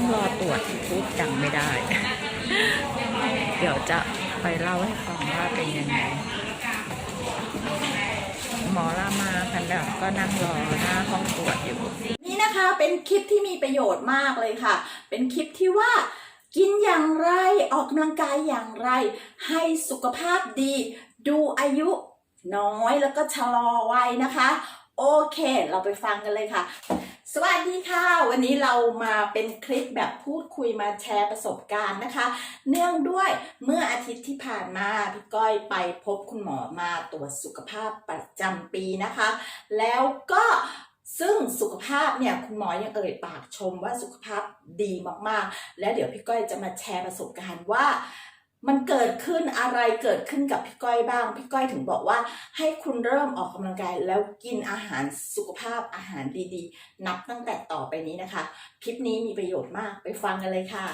องรอตรวจพูดดังไม่ได้ เดี๋ยวจะไปเล่าให้ฟังว่าเป็นยังไง หมอรามาคันแบบก็นั่งรอหน้าห้องตรวจอยู่ นี่นะคะเป็นคลิปที่มีประโยชน์มากเลยค่ะ เป็นคลิปที่ว่ากินอย่างไรออกกำลังกายอย่างไร ให้สุขภาพดี ดูอายุน้อยแล้วก็ชะลอวัยนะคะ โอเค เราไปฟังกันเลยค่ะ สวัสดีค่ะ วันนี้เรามาเป็นคลิปแบบพูดคุยมาแชร์ประสบการณ์นะคะ เนื่องด้วยเมื่ออาทิตย์ที่ผ่านมาพี่ก้อยไปพบคุณหมอมาตรวจสุขภาพประจำปีนะคะ แล้วก็ซึ่งสุขภาพเนี่ยคุณหมอยังเอ่ยปากชมว่าสุขภาพดีมากๆ แล้วเดี๋ยวพี่ก้อยจะมาแชร์ประสบการณ์ว่า มันเกิดขึ้นอะไรเกิดขึ้นกับพี่ก้อยบ้าง พี่ก้อยถึงบอกว่า ให้คุณเริ่มออกกำลังกายแล้วกินอาหารสุขภาพอาหารดีๆ นับตั้งแต่ต่อไปนี้นะคะคลิปนี้มีประโยชน์มากไปฟังกันเลยค่ะ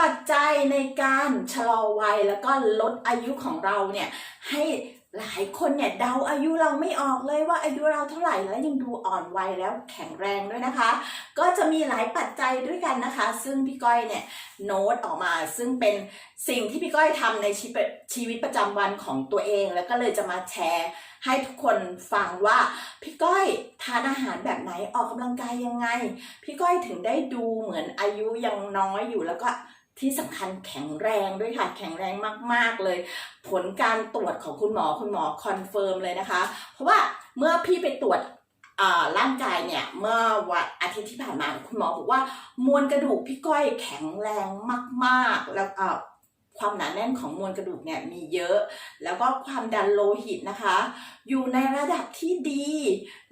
ปัจจัยในการชะลอวัยแล้วก็ลดอายุของเราเนี่ยให้ หลายคนเนี่ยเดาอายุเราไม่ออกเลยว่าอายุเราเท่าไหร่แล้วยังดูอ่อนวัยแล้วแข็งแรงด้วยนะคะ ก็จะมีหลายปัจจัยด้วยกันนะคะ ซึ่งพี่ก้อยเนี่ยโน้ตออกมา ซึ่งเป็นสิ่งที่พี่ก้อยทำในชีวิตชีวิตประจำวันของตัวเอง แล้วก็เลยจะมาแชร์ให้ทุกคนฟังว่าพี่ก้อยทานอาหารแบบไหนออกกำลังกายยังไง พี่ก้อยถึงได้ดูเหมือนอายุยังน้อยอยู่แล้วก็ ที่สำคัญแข็งแรงด้วยค่ะ แข็งแรงมาก ๆ เลย ผลการตรวจของคุณหมอคุณหมอคอนเฟิร์มเลยนะคะ เพราะว่าเมื่อพี่ไปตรวจอ่าร่างกายเนี่ยเมื่อวันอาทิตย์ที่ผ่านมาคุณหมอบอกว่ามวลกระดูกพี่ก้อยแข็งแรงมาก ๆ แล้วความหนาแน่นของมวลกระดูกเนี่ยมีเยอะ แล้วก็ความดันโลหิตนะคะ อยู่ในระดับที่ดี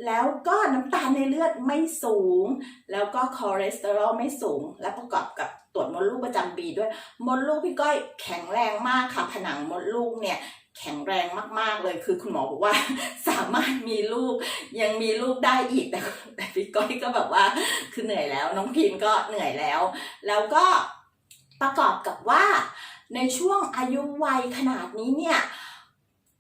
แล้วก็น้ำตาลในเลือดไม่สูง แล้วก็คอเลสเตอรอลไม่สูง และประกอบกับ ตรวจมดลูกประจำปีด้วย มดลูกพี่ก้อยแข็งแรงมากค่ะ ผนังมดลูกเนี่ยแข็งแรงมาก ๆ เลยคือคุณหมอบอกว่าสามารถมีลูกยังมีลูกได้อีกแต่แต่พี่ก้อยก็แบบว่าคือเหนื่อยแล้ว น้องพิมก็เหนื่อยแล้ว แล้วก็ประกอบกับว่า ในช่วงอายุวัยขนาดนี้เนี่ย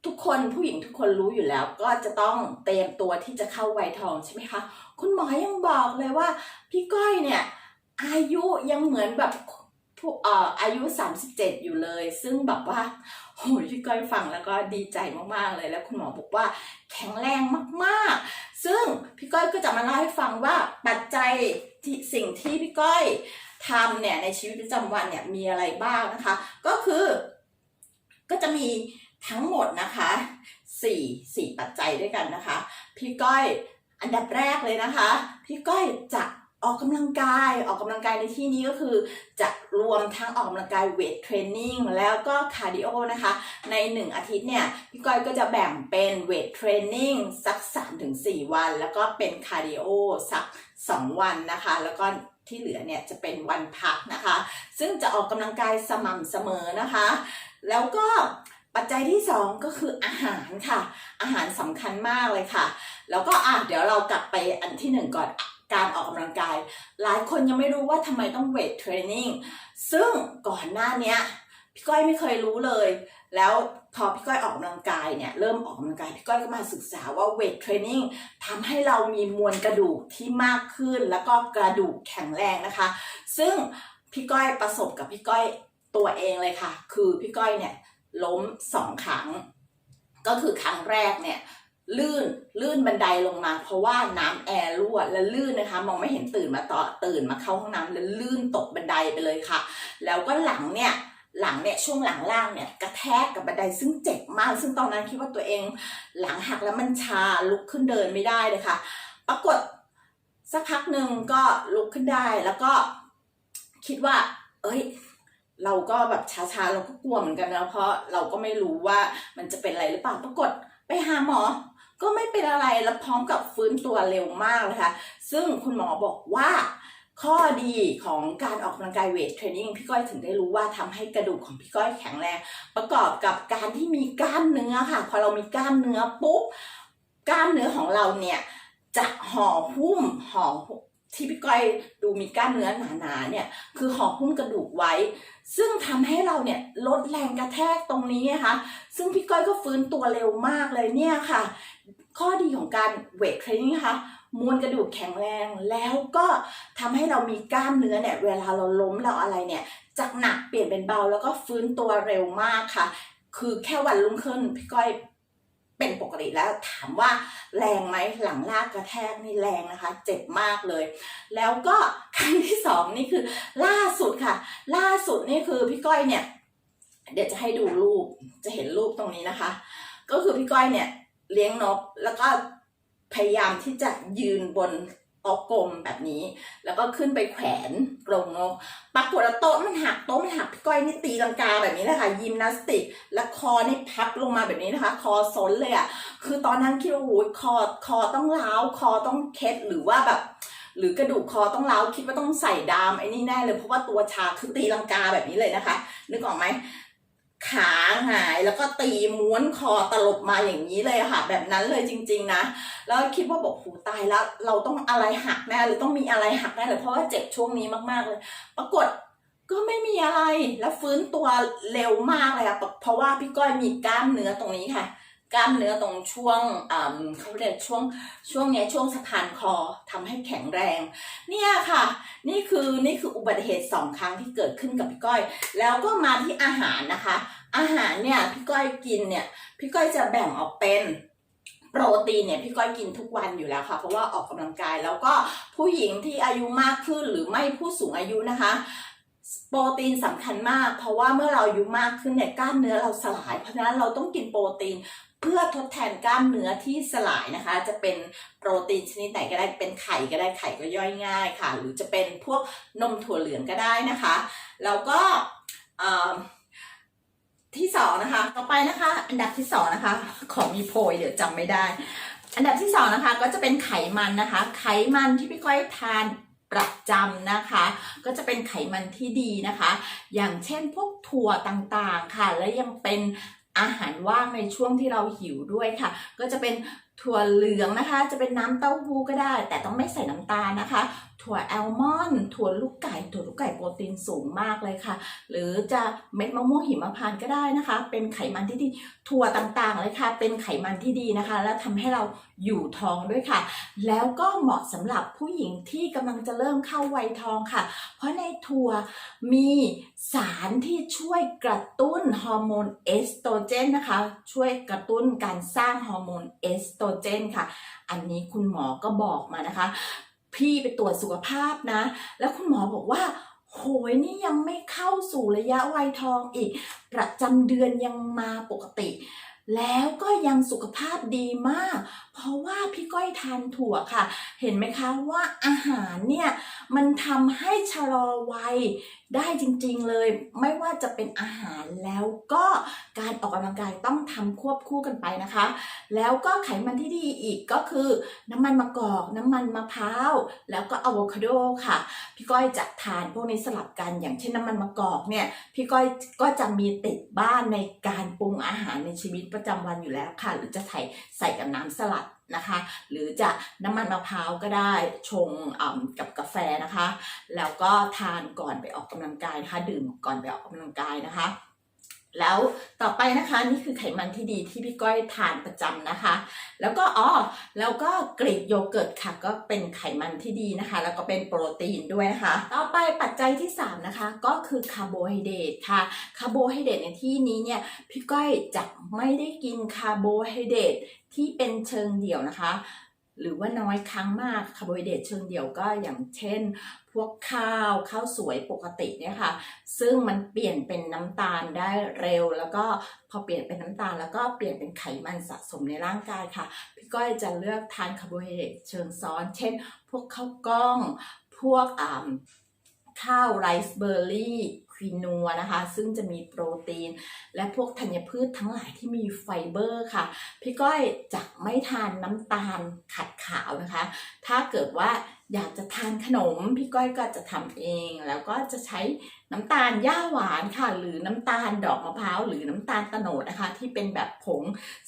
ทุกคนผู้หญิงทุกคนรู้อยู่แล้ว ก็จะต้องเตรียมตัวที่จะเข้าวัยทองใช่ไหมคะ คุณหมอยังบอกเลยว่า พี่ก้อยเนี่ย อายุยังเหมือนแบบผู้เอ่ออายุ 37 อยู่เลย ซึ่งแบบว่าโหยพี่ก้อยฟังแล้วก็ดีใจมากๆเลยแล้วคุณหมอบอกว่าแข็งแรงมากๆ ซึ่งพี่ก้อยก็จะมาเล่าให้ฟังว่าปัจจัยที่สิ่งที่พี่ก้อยทำเนี่ยในชีวิตประจำวันเนี่ยมีอะไรบ้างนะคะ ก็คือก็จะมีทั้งหมดนะคะสี่สี่ปัจจัยด้วยกันนะคะ พี่ก้อยอันดับแรกเลยนะคะ พี่ก้อยจะ ออกกำลังกายออกกำลังกายในที่นี้ก็คือ จะรวมทั้งออกกำลังกายเวทเทรนนิ่งแล้วก็คาร์ดิโอนะคะ ในหนึ่งอาทิตย์เนี่ยพี่ก้อยก็จะแบ่งเป็นเวทเทรนนิ่งสัก 3-4 วัน แล้วก็เป็นคาร์ดิโอสัก 2 วันนะคะ แล้วก็ที่เหลือเนี่ยจะเป็นวันพักนะคะ ซึ่งจะออกกำลังกายสม่ำเสมอนะคะ แล้วก็ปัจจัยที่ 2 ก็คืออาหารค่ะ อาหารสำคัญมากเลยค่ะ แล้วก็อะเดี๋ยวเรากลับไปอันที่หนึ่งก่อน การออกกำลังกาย หลายคนยังไม่รู้ว่าทำไมต้องเวทเทรนนิ่งซึ่งก่อนหน้านี้พี่ก้อยไม่เคยรู้เลย แล้วพอพี่ก้อยออกกำลังกายเนี่ยเริ่มออกกำลังกายพี่ก้อยก็มาศึกษาว่าเวทเทรนนิ่งทำให้เรามีมวลกระดูกที่มากขึ้น แล้วก็กระดูกแข็งแรงนะคะ ซึ่งพี่ก้อยประสบกับพี่ก้อยตัวเองเลยค่ะ คือพี่ก้อยเนี่ยล้มสองครั้ง ก็คือครั้งแรกเนี่ย ลื่นลื่นบันไดลงมา เพราะว่าน้ำแอร์รั่วแล้วลื่นนะคะ มองไม่เห็นตื่นมาต่อตื่นมาเข้าห้องน้ำแล้วลื่นตกบันไดไปเลยค่ะ แล้วก็หลังเนี่ยหลังเนี่ยช่วงหลังล่างเนี่ยกระแทกกับบันไดซึ่งเจ็บมาก ซึ่งตอนนั้นคิดว่าตัวเองหลังหักแล้วมันชาลุกขึ้นเดินไม่ได้เลยค่ะ ปรากฏสักพักหนึ่งก็ลุกขึ้นได้แล้วก็คิดว่า เอ้ย เราก็แบบชาๆเราก็กลัวเหมือนกันนะเพราะเราก็ไม่รู้ว่ามันจะเป็นอะไรหรือเปล่าปรากฏไปหาหมอ ก็ไม่เป็นอะไรแล้วพร้อมกับฟื้นตัวเร็วมากเลยค่ะ ซึ่งคุณหมอบอกว่าข้อดีของการออกกำลังกายเวทเทรนนิ่งพี่ก้อยถึงได้รู้ว่าทำให้กระดูกของพี่ก้อยแข็งแรง ประกอบกับการที่มีกล้ามเนื้อค่ะ พอเรามีกล้ามเนื้อปุ๊บกล้ามเนื้อของเราเนี่ยจะห่อหุ้มห่อ ที่พี่ก้อยดูมีกล้ามเนื้อหนาๆเนี่ยคือห่อหุ้มกระดูกไว้ ซึ่งทำให้เราเนี่ยลดแรงกระแทกตรงนี้นะคะซึ่งพี่ก้อยก็ฟื้นตัวเร็วมากเลยเนี่ยค่ะ ข้อดีของการเวทเทรนนิ่งนะคะมวลกระดูกแข็งแรงแล้วก็ทำให้เรามีกล้ามเนื้อเนี่ยเวลาเราล้มเราอะไรเนี่ยจากหนักเปลี่ยนเป็นเบาแล้วก็ฟื้นตัวเร็วมากค่ะ คือแค่วันรุ่งขึ้นพี่ก้อย เป็นปกติแล้วถามว่าแรงไหมหลังลากกระแทกนี่แรงนะคะ เจ็บมากเลย แล้วก็ครั้งที่สองนี่คือล่าสุดค่ะ ล่าสุดนี่คือพี่ก้อยเนี่ย เดี๋ยวจะให้ดูรูปจะเห็นรูปตรงนี้นะคะ ก็คือพี่ก้อยเนี่ยเลี้ยงนกแล้วก็พยายามที่จะยืนบน โต๊ะกลมแบบนี้ แล้วก็ขึ้นไปแขวนกรงนกปรากฏว่าโต๊ะมันหักโต๊ะมันหักพี่ก้อยนี่ตีลังกาแบบนี้นะคะยิมนาสติก แล้วคอนี่พับลงมาแบบนี้นะคะ คอซนเลยอะ่ะคือตอนนั้นคิดว่าโอ้ยคอคอต้องล้าวคอต้องเคล็ดหรือว่าแบบหรือกระดูกคอต้องร้าคิดว่าต้องใส่ดามไอ้นี่แน่เลยเพราะว่าตัวชาคือตีลังกาแบบนี้เลยนะคะ นึกออกไหม ขาหายแล้วก็ตีม้วนคอตลบมาอย่างนี้เลยค่ะ แบบนั้นเลยจริง ๆนะ แล้วคิดว่าบอกหูตายแล้ว เราต้องอะไรหักแน่หรือต้องมีอะไรหักแน่เลยเพราะว่าเจ็บช่วงนี้มากๆเลย ปรากฏก็ไม่มีอะไรแล้วฟื้นตัวเร็วมากเลยอะเพราะว่าพี่ก้อยมีกล้ามเนื้อตรงนี้ค่ะ กล้ามเนื้อตรงช่วงเขาเรียกช่วงช่วงเนี้ยช่วงสะพานคอทำให้แข็งแรง เนี่ยค่ะ นี่คือนี่คืออุบัติเหตุสองครั้งที่เกิดขึ้นกับพี่ก้อย แล้วก็มาที่อาหารนะคะ อาหารเนี่ยพี่ก้อยกินเนี่ยพี่ก้อยจะแบ่งออกเป็นโปรตีนเนี่ยพี่ก้อยกินทุกวันอยู่แล้วค่ะ เพราะว่าออกกำลังกายแล้วก็ผู้หญิงที่อายุมากขึ้นหรือไม่ผู้สูงอายุนะคะ โปรตีนสำคัญมาก เพราะว่าเมื่อเราอายุมากขึ้นเนี่ยกล้ามเนื้อเราสลาย เพราะฉะนั้นเราต้องกินโปรตีนเพื่อทดแทนกล้ามเนื้อที่สลายนะคะ จะเป็นโปรตีนชนิดไหนก็ได้เป็นไข่ก็ได้ไข่ก็ย่อยง่ายค่ะ หรือจะเป็นพวกนมถั่วเหลืองก็ได้นะคะแล้วก็อ่อที่สองนะคะ ต่อไปนะคะ อันดับที่สองนะคะ ของมีโพยเดี๋ยวจำไม่ได้ อันดับที่สองนะคะ ก็จะเป็นไขมันนะคะ ไขมันที่พี่ก้อยทาน ประจำนะคะ ก็จะเป็นไขมันที่ดีนะคะ อย่างเช่นพวกถั่วต่างๆค่ะ และยังเป็นอาหารว่างในช่วงที่เราหิวด้วยค่ะ ก็จะเป็นถั่วเหลืองนะคะ จะเป็นน้ำเต้าหู้ก็ได้ แต่ต้องไม่ใส่น้ำตาลนะคะ ถั่วแอลมอนด์ถั่วลูกไก่ถั่วลูกไก่โปรตีนสูงมากเลยค่ะ หรือจะเม็ดมะม่วงหิมพานต์ก็ได้นะคะ เป็นไขมันที่ดีถั่วต่างๆเลยค่ะ เป็นไขมันที่ดีนะคะ และทำให้เราอยู่ท้องด้วยค่ะ แล้วก็เหมาะสำหรับผู้หญิงที่กำลังจะเริ่มเข้าวัยทองค่ะ เพราะในถั่วมีสารที่ช่วยกระตุ้นฮอร์โมนเอสโตรเจนนะคะ ช่วยกระตุ้นการสร้างฮอร์โมนเอสโตรเจนค่ะ อันนี้คุณหมอก็บอกมานะคะ พี่ไปตรวจสุขภาพนะ แล้วคุณหมอบอกว่า โหยนี่ยังไม่เข้าสู่ระยะวัยทองอีก ประจำเดือนยังมาปกติ แล้วก็ยังสุขภาพดีมาก เพราะว่าพี่ก้อยทานถั่วค่ะ เห็นไหมคะว่าอาหารเนี่ย มันทำให้ชะลอวัย ได้จริงๆเลย ไม่ว่าจะเป็นอาหารแล้วก็การออกกำลังกายต้องทำควบคู่กันไปนะคะ แล้วก็ไขมันที่ดีอีกก็คือน้ำมันมะกอกน้ำมันมะพร้าวแล้วก็อะโวคาโดค่ะ พี่ก้อยจะทานพวกนี้สลับกันอย่างเช่นน้ำมันมะกอกเนี่ยพี่ก้อยก็จะมีติดบ้านในการปรุงอาหารในชีวิตประจำวันอยู่แล้วค่ะ หรือจะใส่ใส่กับน้ำสลัดนะคะ หรือจะน้ำมันมะพร้าวก็ได้ชงกับกาแฟนะคะ แล้วก็ทานก่อนไปออกกำลังกายนะคะ ดื่มก่อนไปออกกำลังกายนะคะ แล้วต่อไปนะคะนี่คือไขมันที่ดีที่พี่ก้อยทานประจำนะคะ แล้วก็อ๋อแล้วก็กรีกโยเกิร์ตค่ะ ก็เป็นไขมันที่ดีนะคะ แล้วก็เป็นโปรตีนด้วยนะคะ ต่อไปปัจจัยที่ 3 นะคะ ก็คือคาร์โบไฮเดรตค่ะคาร์โบไฮเดรตในที่นี้เนี่ยพี่ก้อยจะไม่ได้กินคาร์โบไฮเดรตที่เป็นเชิงเดี่ยวนะคะ หรือว่าน้อยครั้งมากคาร์โบไฮเดรตเชิงเดี่ยวก็อย่างเช่น พวกข้าวข้าวสวยปกติเนี่ยค่ะ ซึ่งมันเปลี่ยนเป็นน้ำตาลได้เร็ว แล้วก็พอเปลี่ยนเป็นน้ำตาล แล้วก็เปลี่ยนเป็นไขมันสะสมในร่างกายค่ะ พี่ก้อยจะเลือกทานคาร์โบไฮเดรตเชิงซ้อน เช่น พวกข้าวกล้อง พวกอ่าข้าวไรซ์เบอร์รี่ ควินัวนะคะ ซึ่งจะมีโปรตีน และพวกธัญพืชทั้งหลายที่มีไฟเบอร์ค่ะ พี่ก้อยจะไม่ทานน้ำตาลขัดขาวนะคะ ถ้าเกิดว่าอยากจะทานขนม พี่ก้อยก็จะทำเอง แล้วก็จะใช้ น้ำตาลย่าหวานค่ะ หรือน้ำตาลดอกมะพร้าวหรือน้ำตาลตะโนดนะคะ ที่เป็นแบบผง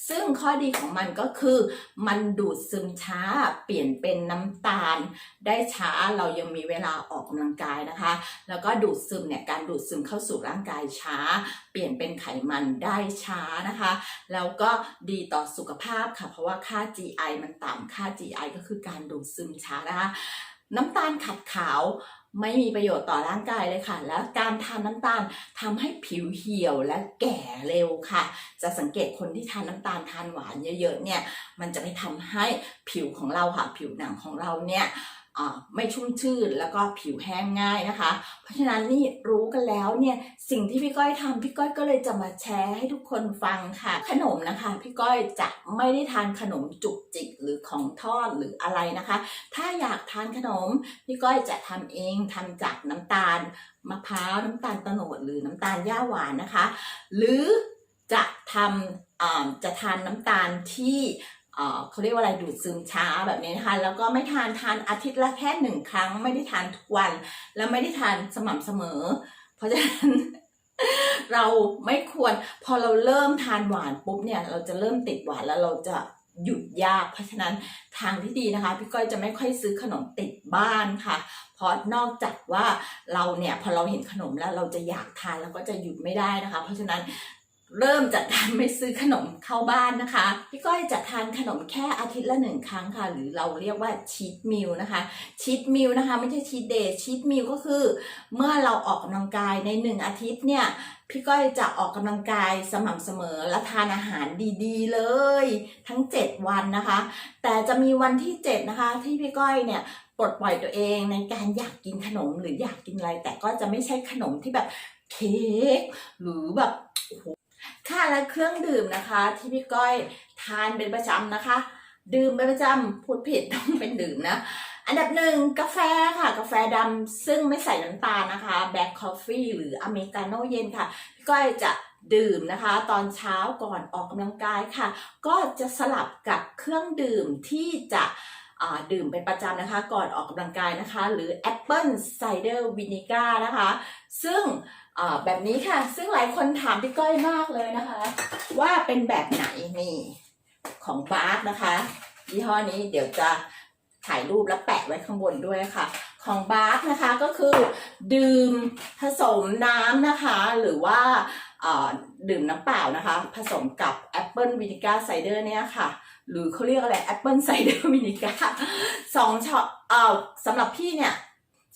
ซึ่งข้อดีของมันก็คือ มันดูดซึมช้าเปลี่ยนเป็นน้ำตาล ได้ช้าเรายังมีเวลาออกกำลังกายนะคะ แล้วก็ดูดซึมเนี่ยการดูดซึมเข้าสู่ร่างกายช้า เปลี่ยนเป็นไขมันได้ช้านะคะ แล้วก็ดีต่อสุขภาพค่ะ เพราะว่าค่า GI มันต่ำค่า GI ก็คือการดูดซึมช้านะคะน้ำตาลขัดขาว ไม่มีประโยชน์ต่อร่างกายเลยค่ะ แล้วการทานน้ำตาลทำให้ผิวเหี่ยวและแก่เร็วค่ะ จะสังเกตคนที่ทานน้ำตาลทานหวานเยอะๆเนี่ย มันจะไม่ทำให้ผิวของเราค่ะ ผิวหนังของเราเนี่ย ไม่ชุ่มชื่นแล้วก็ผิวแห้งง่ายนะคะ เพราะฉะนั้นนี่รู้กันแล้วเนี่ยสิ่งที่พี่ก้อยทำพี่ก้อยก็เลยจะมาแชร์ให้ทุกคนฟังค่ะ ขนมนะคะ พี่ก้อยจะไม่ได้ทานขนมจุกจิกหรือของทอดหรืออะไรนะคะ ถ้าอยากทานขนมพี่ก้อยจะทำเองทำจากน้ำตาลมะพร้าวน้ำตาลโตโนดหรือน้ำตาลย่าหวานนะคะ หรือจะทำจะทานน้ำตาลที่ เขาเรียกว่าอะไรดูดซึมช้าแบบนี้นะคะแล้วก็ไม่ทานทานอาทิตย์ละแค่หนึ่งครั้ง ไม่ได้ทานทุกวัน แล้วไม่ได้ทานสม่ำเสมอ เพราะฉะนั้นเราไม่ควรพอเราเริ่มทานหวานปุ๊บเนี่ย เราจะเริ่มติดหวานแล้วเราจะหยุดยาก เพราะฉะนั้นทางที่ดีนะคะ พี่ก้อยจะไม่ค่อยซื้อขนมติดบ้านค่ะ เพราะนอกจากว่าเราเนี่ยพอเราเห็นขนมแล้วเราจะอยากทานแล้วก็จะหยุดไม่ได้นะคะ เพราะฉะนั้น เริ่มจากการไม่ซื้อขนมเข้าบ้านนะคะ พี่ก้อยจะทานขนมแค่อาทิตย์ละหนึ่งครั้งค่ะ หรือเราเรียกว่าชีตมิลนะคะชีตมิลนะคะ ไม่ใช่ชีตเดย์ชีตมิลก็คือ เมื่อเราออกกำลังกายในหนึ่งอาทิตย์เนี่ยพี่ก้อยจะออกกำลังกายสม่ำเสมอและทานอาหารดีๆเลย ทั้ง 7 วันนะคะ แต่จะมีวันที่ 7 นะคะ ที่พี่ก้อยเนี่ยปลดปล่อยตัวเองในการอยากกินขนมหรืออยากกินอะไร แต่ก็จะไม่ใช่ขนมที่แบบเค้กหรือแบบโอ้โห ค่ะและเครื่องดื่มนะคะ ที่พี่ก้อยทานเป็นประจำนะคะ ดื่มเป็นประจำพูดผิดต้องเป็นดื่มนะอันดับหนึ่งกาแฟค่ะ กาแฟดำซึ่งไม่ใส่น้ำตาลนะคะแบล็คคอฟฟี่หรืออเมริกาโน่เย็นค่ะพี่ก้อยจะดื่มนะคะ ตอนเช้าก่อนออกกำลังกายค่ะ ก็จะสลับกับเครื่องดื่มที่จะดื่มเป็นประจำนะคะ ก่อนออกกำลังกายนะคะ หรือแอปเปิลไซเดอร์วินิก้านะคะ ซึ่ง แบบนี้ค่ะ ซึ่งหลายคนถามพี่ก้อยมากเลยนะคะ ว่าเป็นแบบไหนนี่ของบาร์กนะคะยี่ห้อนี้เดี๋ยวจะถ่ายรูปแล้วแปะไว้ข้างบนด้วยค่ะ ของบาร์กนะคะก็คือ ดื่มผสมน้ำนะคะ หรือว่าอ่อดื่มน้ำเปล่านะคะ ผสมกับแอปเปิลวินิก้าไซเดอร์เนี่ยค่ะ หรือเขาเรียกอะไรแอปเปิลไซเดอร์วินิก้าสองช้อนเอ่อสำหรับพี่เนี่ย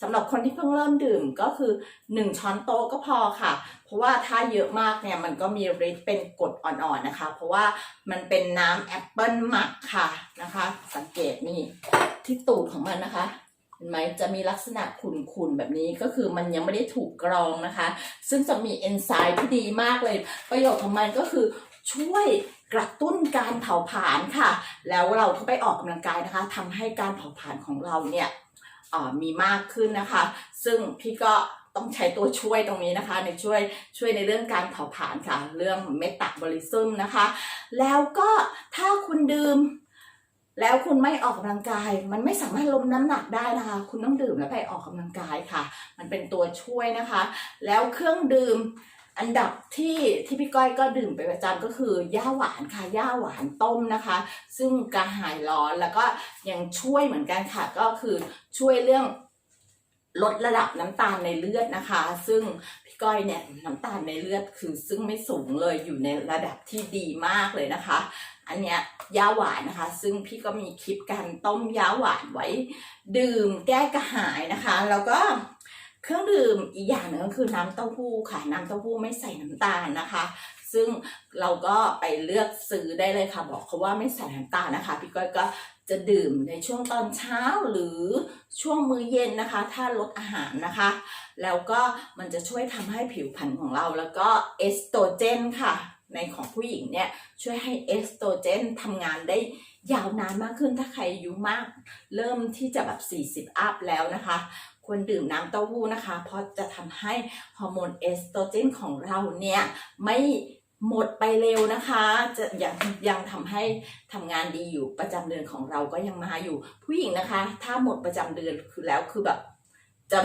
สำหรับคนที่เพิ่งเริ่มดื่มก็คือ 1 ช้อนโต๊ะก็พอค่ะ เพราะว่าถ้าเยอะมากเนี่ยมันก็มีฤทธิ์เป็นกรดอ่อนๆนะคะ เพราะว่ามันเป็นน้ำแอปเปิลหมักค่ะนะคะ สังเกตนี่ที่ตูดของมันนะคะเห็นไหมจะมีลักษณะขุ่นๆแบบนี้ก็คือมันยังไม่ได้ถูกกรองนะคะ ซึ่งจะมีเอนไซม์ที่ดีมากเลย ประโยชน์ของมันก็คือช่วยกระตุ้นการเผาผลาญค่ะ แล้วเราก็ไปออกกำลังกายนะคะทำให้การเผาผลาญของเราเนี่ย มีมากขึ้นนะคะ ซึ่งพี่ก็ต้องใช้ตัวช่วยตรงนี้นะคะ ในช่วยช่วยในเรื่องการเผาผลาญค่ะ เรื่องเมตาบอลิซึมนะคะ แล้วก็ถ้าคุณดื่ม แล้วคุณไม่ออกกำลังกาย มันไม่สามารถลดน้ำหนักได้นะคะ คุณต้องดื่มแล้วไปออกกำลังกายค่ะ มันเป็นตัวช่วยนะคะ แล้วเครื่องดื่ม อันดับที่ที่พี่ก้อยก็ดื่มเป็นประจำก็คือย่าหวานค่ะย่าหวานต้มนะคะ ซึ่งกระหายร้อนแล้วก็ยังช่วยเหมือนกันค่ะ ก็คือช่วยเรื่องลดระดับน้ำตาลในเลือดนะคะ ซึ่งพี่ก้อยเนี่ยน้ำตาลในเลือดคือซึ่งไม่สูงเลยอยู่ในระดับที่ดีมากเลยนะคะ อันเนี้ยย่าหวานนะคะ ซึ่งพี่ก็มีคลิปการต้มย่าหวานไว้ ดื่มแก้กระหายนะคะ แล้วก็ เครื่องดื่มอีกอย่างหนึ่งก็คือน้ำเต้าหู้ค่ะ น้ำเต้าหู้ไม่ใส่น้ำตาลนะคะ ซึ่งเราก็ไปเลือกซื้อได้เลยค่ะ บอกเขาว่าไม่ใส่น้ำตาลนะคะ พี่ก้อยก็จะดื่มในช่วงตอนเช้าหรือช่วงมื้อเย็นนะคะ ถ้าลดอาหารนะคะ แล้วก็มันจะช่วยทำให้ผิวพรรณของเราแล้วก็เอสโตรเจนค่ะ ในของผู้หญิงเนี่ยช่วยให้เอสโตรเจนทำงานได้ยาวนานมากขึ้นถ้าใครอายุมาก เริ่มที่จะแบบ 40 อัพแล้วนะคะ ควรดื่มน้ำเต้าหู้นะคะ เพราะจะทำให้ฮอร์โมนเอสโตรเจนของเราเนี่ยไม่หมดไปเร็วนะคะ จะยังยังทำให้ทำงานดีอยู่ประจำเดือนของเราก็ยังมาอยู่ ผู้หญิงนะคะ ถ้าหมดประจำเดือนคือแล้วคือแบบจะ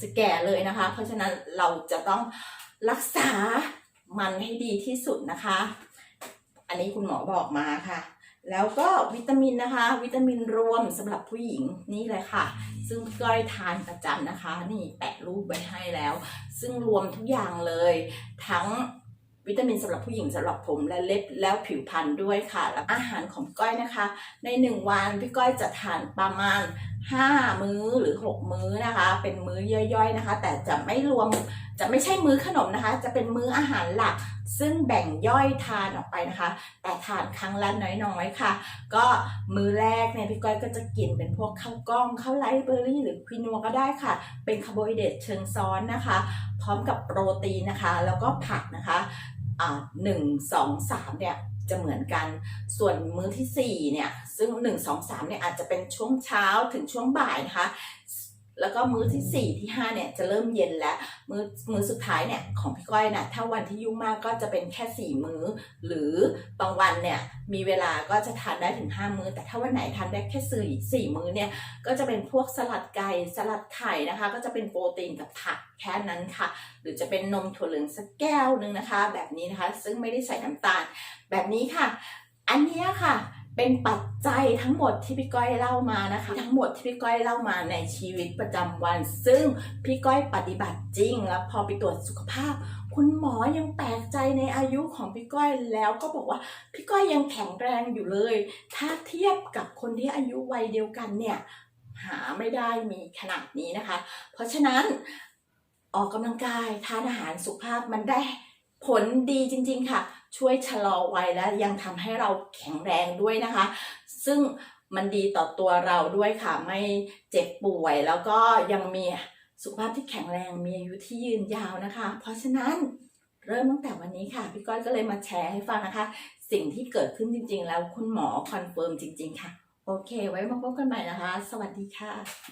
จะแก่เลยนะคะ เพราะฉะนั้นเราจะต้องรักษา มันให้ดีที่สุดนะคะ อันนี้คุณหมอบอกมาค่ะ แล้วก็วิตามินนะคะ วิตามินรวมสำหรับผู้หญิงนี่เลยค่ะ ซึ่งก้อยทานประจำนะคะ นี่แปะรูปไว้ให้แล้ว ซึ่งรวมทุกอย่างเลย ทั้งวิตามินสำหรับผู้หญิงสำหรับผมและเล็บแล้วผิวพรรณด้วยค่ะ แล้วอาหารของก้อยนะคะ ในหนึ่งวันพี่ก้อยจะทานประมาณ 5 มื้อหรือ 6 มื้อนะคะ เป็นมื้อย่อยๆนะคะ แต่จะไม่รวมจะไม่ใช่มื้อขนมนะคะ จะเป็นมื้ออาหารหลัก ซึ่งแบ่งย่อยทานออกไปนะคะ แต่ทานครั้งละน้อยๆค่ะ ก็มื้อแรกเนี่ยพี่ก้อยก็จะกินเป็นพวกข้าวกล้องข้าวไรซ์เบอร์รี่ หรือควินัวก็ได้ค่ะ เป็นคาร์โบไฮเดรตเชิงซ้อนนะคะ พร้อมกับโปรตีนนะคะ แล้วก็ผักนะคะอ่าหนึ่งสองสามเนี่ย จะเหมือนกัน ส่วนมื้อที่สี่เนี่ย ซึ่งหนึ่งสองสามเนี่ยอาจจะเป็นช่วงเช้าถึงช่วงบ่ายนะคะ แล้วก็มื้อที่สี่ที่ห้าเนี่ยจะเริ่มเย็นแล้วมื้อมื้อสุดท้ายเนี่ยของพี่ก้อยนะถ้าวันที่ยุ่งมากก็จะเป็นแค่สี่มื้อ หรือบางวันเนี่ยมีเวลาก็จะทานได้ถึงห้ามื้อ แต่ถ้าวันไหนทานได้แค่สี่สี่มื้อเนี่ยก็จะเป็นพวกสลัดไก่สลัดไข่นะคะ ก็จะเป็นโปรตีนกับผักแค่นั้นค่ะ หรือจะเป็นนมถั่วเหลืองสักแก้วหนึ่งนะคะ แบบนี้นะคะซึ่งไม่ได้ใส่น้ำตาลแบบนี้ค่ะ อันนี้ค่ะ เป็นปัจจัยทั้งหมดที่พี่ก้อยเล่ามานะคะ ทั้งหมดที่พี่ก้อยเล่ามาในชีวิตประจำวัน ซึ่งพี่ก้อยปฏิบัติจริง แล้วพอไปตรวจสุขภาพ คุณหมอยังแปลกใจในอายุของพี่ก้อยแล้วก็บอกว่าพี่ก้อยยังแข็งแรงอยู่เลย ถ้าเทียบกับคนที่อายุวัยเดียวกันเนี่ยหาไม่ได้มีขนาดนี้นะคะ เพราะฉะนั้นออกกำลังกายทานอาหารสุขภาพมันได้ ผลดีจริงๆค่ะ ช่วยชะลอวัยและยังทำให้เราแข็งแรงด้วยนะคะ ซึ่งมันดีต่อตัวเราด้วยค่ะ ไม่เจ็บป่วยแล้วก็ยังมีสุขภาพที่แข็งแรงมีอายุที่ยืนยาวนะคะ เพราะฉะนั้นเริ่มตั้งแต่วันนี้ค่ะ พี่ก้อยก็เลยมาแชร์ให้ฟังนะคะ สิ่งที่เกิดขึ้นจริง ๆ แล้วคุณหมอคอนเฟิร์มจริง ๆ ค่ะ โอเค ไว้มาพบกันใหม่นะคะ สวัสดีค่ะ